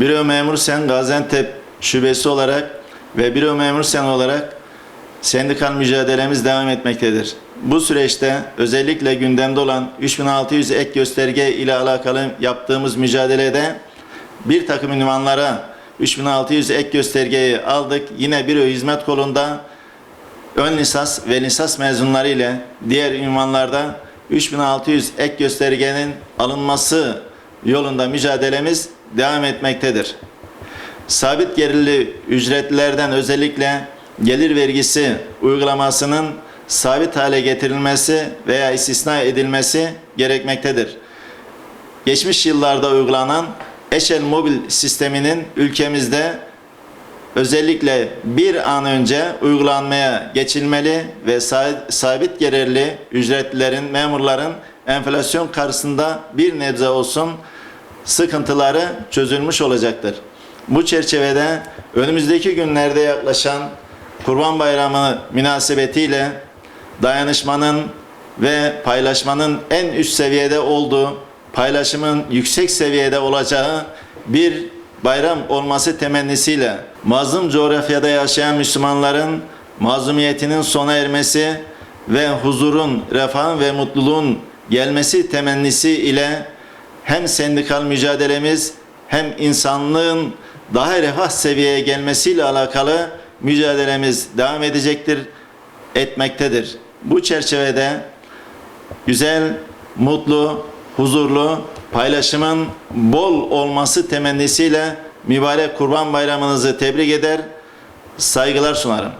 Büro Memur Sen Gaziantep Şubesi olarak ve Büro Memur Sen olarak sendikal mücadelemiz devam etmektedir. Bu süreçte özellikle gündemde olan 3600 ek gösterge ile alakalı yaptığımız mücadelede bir takım ünvanlara 3600 ek göstergeyi aldık. Yine büro hizmet kolunda ön lisans ve lisans mezunları ile diğer ünvanlarda 3600 ek göstergenin alınması yolunda mücadelemiz devam etmektedir. Sabit gelirli ücretlilerden özellikle gelir vergisi uygulamasının sabit hale getirilmesi veya istisna edilmesi gerekmektedir. Geçmiş yıllarda uygulanan Eşel Mobil sisteminin ülkemizde özellikle bir an önce uygulanmaya geçilmeli ve sa- sabit gelirli ücretlilerin, memurların enflasyon karşısında bir nebze olsun sıkıntıları çözülmüş olacaktır. Bu çerçevede önümüzdeki günlerde yaklaşan Kurban Bayramı münasebetiyle dayanışmanın ve paylaşmanın en üst seviyede olduğu, paylaşımın yüksek seviyede olacağı bir bayram olması temennisiyle mazlum coğrafyada yaşayan Müslümanların mazlumiyetinin sona ermesi ve huzurun, refahın ve mutluluğun gelmesi temennisi ile hem sendikal mücadelemiz hem insanlığın daha refah seviyeye gelmesiyle alakalı mücadelemiz devam edecektir, etmektedir. Bu çerçevede güzel, mutlu, huzurlu, paylaşımın bol olması temennisiyle mübarek Kurban Bayramınızı tebrik eder, saygılar sunarım.